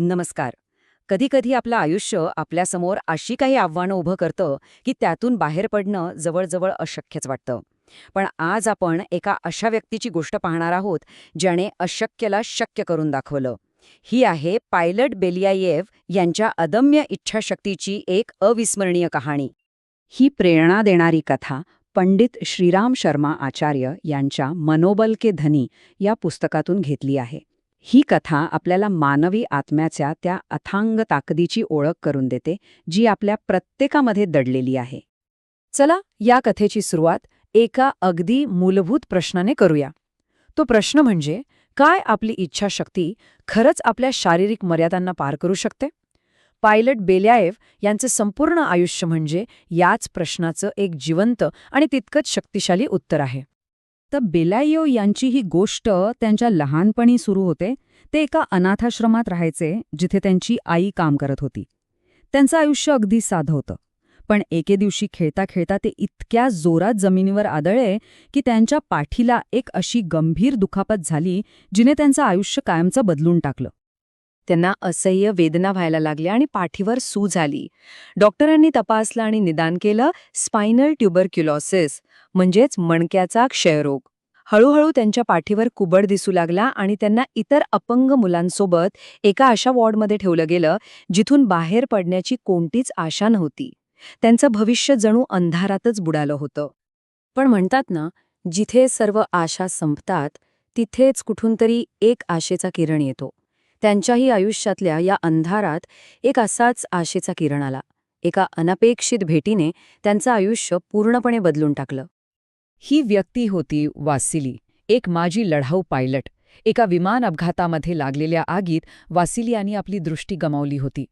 नमस्कार. कधीकधी आपलं आयुष्य आपल्यासमोर अशी काही आव्हानं उभं करतं की त्यातून बाहेर पडणं जवळजवळ अशक्यच वाटतं. पण आज आपण एका अशा व्यक्तीची गोष्ट पाहणार आहोत ज्याने अशक्यला शक्य करून दाखवलं. ही आहे पायलट बेलियायेव यांच्या अदम्य इच्छाशक्तीची एक अविस्मरणीय कहाणी. ही प्रेरणा देणारी कथा पंडित श्रीराम शर्मा आचार्य यांच्या मनोबल के धनी या पुस्तकातून घेतली आहे. ही कथा आपल्याला मानवी आत्म्याच्या त्या अथांग ताकदीची ओळख करून देते जी आपल्या प्रत्येकामध्ये दडलेली आहे. चला या कथेची सुरुवात एका अगदी मूलभूत प्रश्नाने करूया. तो प्रश्न म्हणजे काय आपली इच्छाशक्ती खरंच आपल्या शारीरिक मर्यादांना पार करू शकते? पायलट बेल्याएव यांचे संपूर्ण आयुष्य म्हणजे याच प्रश्नाचं एक जिवंत आणि तितकंच शक्तिशाली उत्तर आहे. तर बेलायो यांची ही गोष्ट त्यांच्या लहानपणी सुरू होते. ते एका अनाथाश्रमात राहायचे जिथे त्यांची आई काम करत होती. त्यांचं आयुष्य अगदी साधं होतं. पण एके दिवशी खेळता खेळता ते इतक्या जोरात जमिनीवर आदळले की त्यांच्या पाठीला एक अशी गंभीर दुखापत झाली जिने त्यांचं आयुष्य कायमचं बदलून टाकलं. त्यांना असह्य वेदना व्हायला लागल्या आणि पाठीवर सू झाली. डॉक्टरांनी तपासलं आणि निदान केलं स्पायनल ट्युबरक्युलॉसिस म्हणजेच मणक्याचा क्षयरोग. हळूहळू त्यांच्या पाठीवर कुबड दिसू लागला आणि त्यांना इतर अपंग मुलांसोबत एका अशा वॉर्डमध्ये ठेवलं गेलं जिथून बाहेर पडण्याची कोणतीच आशा नव्हती. त्यांचं भविष्य जणू अंधारातच बुडालं होतं. पण म्हणतात ना जिथे सर्व आशा संपतात तिथेच कुठून तरी एक आशेचा किरण येतो. त्यांच्याही आयुष्यातल्या या अंधारात एक असाच आशेचा किरण आला. एका अनपेक्षित भेटीने त्यांचं आयुष्य पूर्णपणे बदलून टाकलं. ही व्यक्ती होती वासिली एक माजी लढाऊ पायलट. एका विमान अपघातामध्ये लागलेल्या आगीत वासिली यांनी आपली दृष्टी गमावली होती.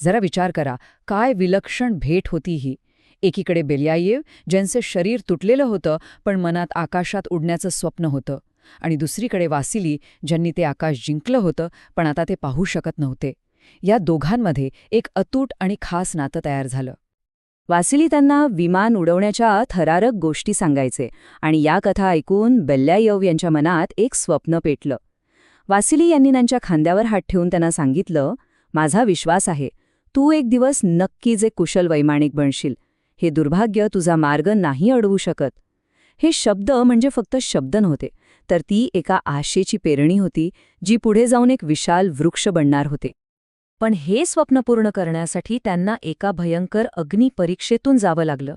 जरा विचार करा काय विलक्षण भेट होती ही? एकीकडे बेल्यायेव ज्यांचं शरीर तुटलेलं होतं पण मनात आकाशात उडण्याचं स्वप्न होतं. आणि दुसरीकडे वासिली ज्यांनी ते आकाश जिंकलं होतं पण आता ते पाहू शकत नव्हते. या दोघांमध्ये एक अतूट आणि खास नातं तयार झालं. वासिली त्यांना विमान उडवण्याच्या थरारक गोष्टी सांगायचे आणि या कथा ऐकून बेल्ल्यायव यांच्या मनात एक स्वप्न पेटलं. वासिली यांनी त्यांच्या खांद्यावर हात ठेवून त्यांना सांगितलं माझा विश्वास आहे तू एक दिवस नक्की जे कुशल वैमानिक बनशील हे दुर्भाग्य तुझा मार्ग नाही अडवू शकत. हे शब्द म्हणजे फक्त शब्द नव्हते तर ती एका आशेची पेरणी होती जी पुढे जाऊन एक विशाल वृक्ष बनणार होते. पण हे स्वप्न पूर्ण करण्यासाठी त्यांना एका भयंकर अग्निपरीक्षेतून जावं लागलं.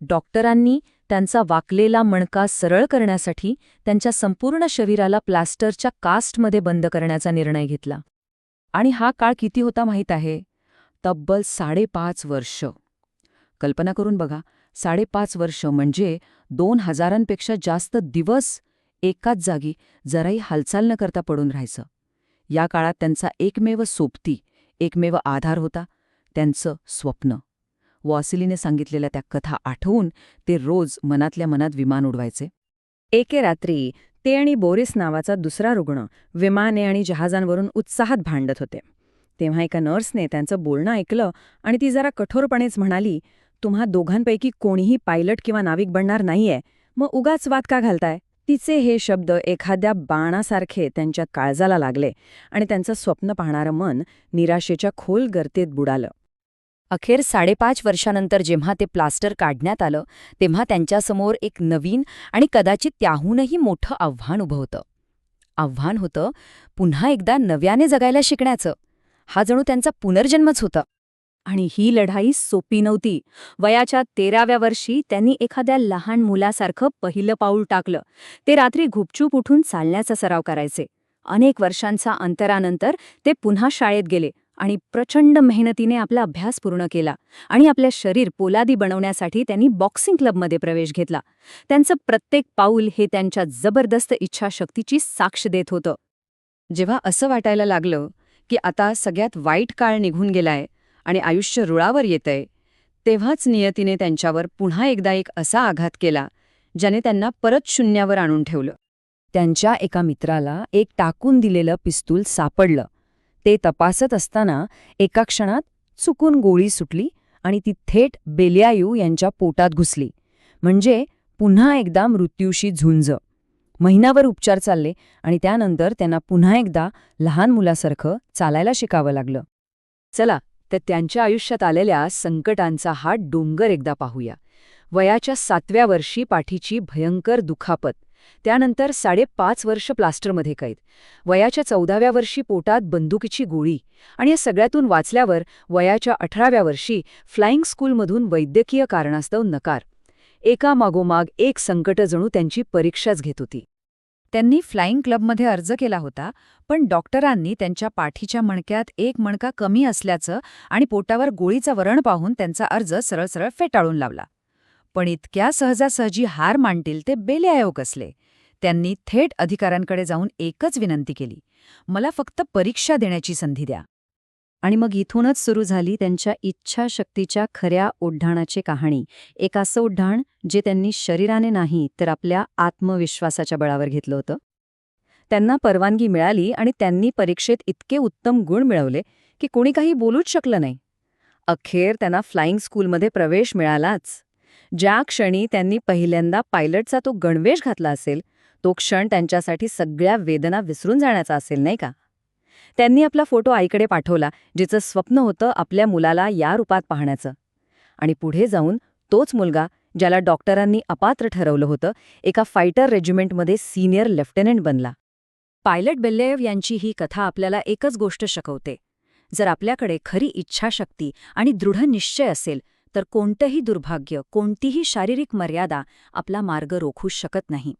डॉक्टरांनी त्यांचा वाकलेला मणका सरळ करण्यासाठी त्यांच्या संपूर्ण शरीराला प्लास्टरच्या कास्टमध्ये बंद करण्याचा निर्णय घेतला. आणि हा काळ किती होता माहीत आहे? तब्बल साडेपाच वर्ष. कल्पना करून बघा साडेपाच वर्ष म्हणजे दोन हजारांपेक्षा जास्त दिवस एकाच जागी जराही हालचाल न करता पडून राहायचं. या काळात त्यांचा एकमेव सोबती एकमेव आधार होता त्यांचं स्वप्न. वॉसिलीने सांगितलेल्या त्या कथा आठवून ते रोज मनातल्या मनात विमान उडवायचे. एके रात्री ते आणि बोरिस नावाचा दुसरा रुग्ण विमाने आणि जहाजांवरून उत्साहात भांडत होते. तेव्हा एका नर्सने त्यांचं बोलणं ऐकलं आणि ती जरा कठोरपणेच म्हणाली तुम्हा दोघांपैकी कोणीही पायलट किंवा नाविक बनणार नाहीये. मग उगाच वाद का घालताय? तिचे हे शब्द एखाद्या बाणासारखे त्यांच्या काळजाला लागले आणि त्यांचं स्वप्न पाहणारं मन निराशेच्या खोल गर्तेत बुडालं. अखेर साडेपाच वर्षानंतर जेव्हा ते प्लास्टर काढण्यात आलं तेव्हा त्यांच्यासमोर एक नवीन आणि कदाचित त्याहूनही मोठं आव्हान उभं होतं. आव्हान होतं पुन्हा एकदा नव्याने जगायला शिकण्याचं. हा जणू त्यांचा पुनर्जन्मच होता. आणि ही लढाई सोपी नव्हती. वयाच्या तेराव्या वर्षी त्यांनी एखाद्या लहान मुलासारखं पहिलं पाऊल टाकलं. ते रात्री घुपचूप उठून चालण्याचा सराव करायचे. अनेक वर्षांचा अंतरानंतर ते पुन्हा शाळेत गेले आणि प्रचंड मेहनतीने आपला अभ्यास पूर्ण केला आणि आपल्या शरीर पोलादी बनवण्यासाठी त्यांनी बॉक्सिंग क्लबमध्ये प्रवेश घेतला. त्यांचं प्रत्येक पाऊल हे त्यांच्या जबरदस्त इच्छाशक्तीची साक्ष देत होतं. जेव्हा असं वाटायला लागलं की आता सगळ्यात वाईट काळ निघून गेलाय आणि आयुष्य रुळावर येतंय. तेव्हाच नियतीने त्यांच्यावर पुन्हा एकदा एक असा आघात केला ज्याने त्यांना परत शून्यावर आणून ठेवलं. त्यांच्या एका मित्राला एक टाकून दिलेलं पिस्तूल सापडलं. ते तपासत असताना एका क्षणात चुकून गोळी सुटली आणि ती थेट बेलियायू यांच्या पोटात घुसली. म्हणजे पुन्हा एकदा मृत्यूशी झुंज. महिनाभर उपचार चालले आणि त्यानंतर त्यांना पुन्हा एकदा लहान मुलासारखं चालायला शिकावं लागलं. चला तर त्यांच्या आयुष्यात आलेल्या संकटांचा हा डोंगर एकदा पाहूया. वयाच्या सातव्या वर्षी पाठीची भयंकर दुखापत. त्यानंतर साडेपाच वर्ष प्लास्टरमध्ये कैद. वयाच्या चौदाव्या वर्षी पोटात बंदुकीची गोळी. आणि या सगळ्यातून वाचल्यावर वयाच्या अठराव्या वर्षी फ्लाइंग स्कूलमधून वैद्यकीय कारणास्तव नकार. एका मागोमाग एक संकट जणू त्यांची परीक्षाच घेत होती. त्यांनी फ्लाइंग क्लबमध्ये अर्ज केला होता पण डॉक्टरांनी त्यांच्या पाठीच्या मणक्यात एक मणका कमी असल्याचं आणि पोटावर गोळीचं वरण पाहून त्यांचा अर्ज सरळ सरळ फेटाळून लावला. पण इतक्या सहजासहजी हार मांडतील ते बेले आयोग असले. त्यांनी थेट अधिकाऱ्यांकडे जाऊन एकच विनंती केली. मला फक्त परीक्षा देण्याची संधी द्या. आणि मग इथूनच सुरू झाली त्यांच्या इच्छाशक्तीच्या खऱ्या ओढाणाची कहाणी. एक असं ओढाण जे त्यांनी शरीराने नाही तर आपल्या आत्मविश्वासाच्या बळावर घेतलं होतं. त्यांना परवानगी मिळाली आणि त्यांनी परीक्षेत इतके उत्तम गुण मिळवले की कोणी काही बोलूच शकलं नाही. अखेर त्यांना फ्लाइंग स्कूलमध्ये प्रवेश मिळालाच. ज्या क्षणी त्यांनी पहिल्यांदा पायलटचा तो गणवेश घातला असेल तो क्षण त्यांच्यासाठी सगळ्या वेदना विसरून जाण्याचा असेल नाही का? त्यांनी आपला फोटो आईकडे पाठवला जिचं स्वप्न होतं आपल्या मुलाला या रूपात पाहण्याचं. आणि पुढे जाऊन तोच मुलगा ज्याला डॉक्टरांनी अपात्र ठरवलं होतं एका फायटर रेजिमेंटमध्ये सिनियर लेफ्टनंट बनला. पायलट बेल्लेव यांची ही कथा आपल्याला एकच गोष्ट शिकवते. जर आपल्याकडे खरी इच्छाशक्ती आणि दृढ निश्चय असेल तर कोणतंही दुर्भाग्य कोणतीही शारीरिक मर्यादा आपला मार्ग रोखू शकत नाही.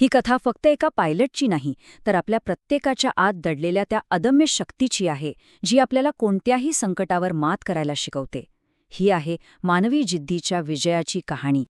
ही कथा फक्त एका पायलटची नाही तर आपल्या प्रत्येकाच्या आत दडलेल्या त्या अदम्य शक्तीची आहे जी आपल्याला कोणत्याही संकटावर मात करायला शिकवते. ही आहे मानवी जिद्दीच्या विजयाची कहाणी.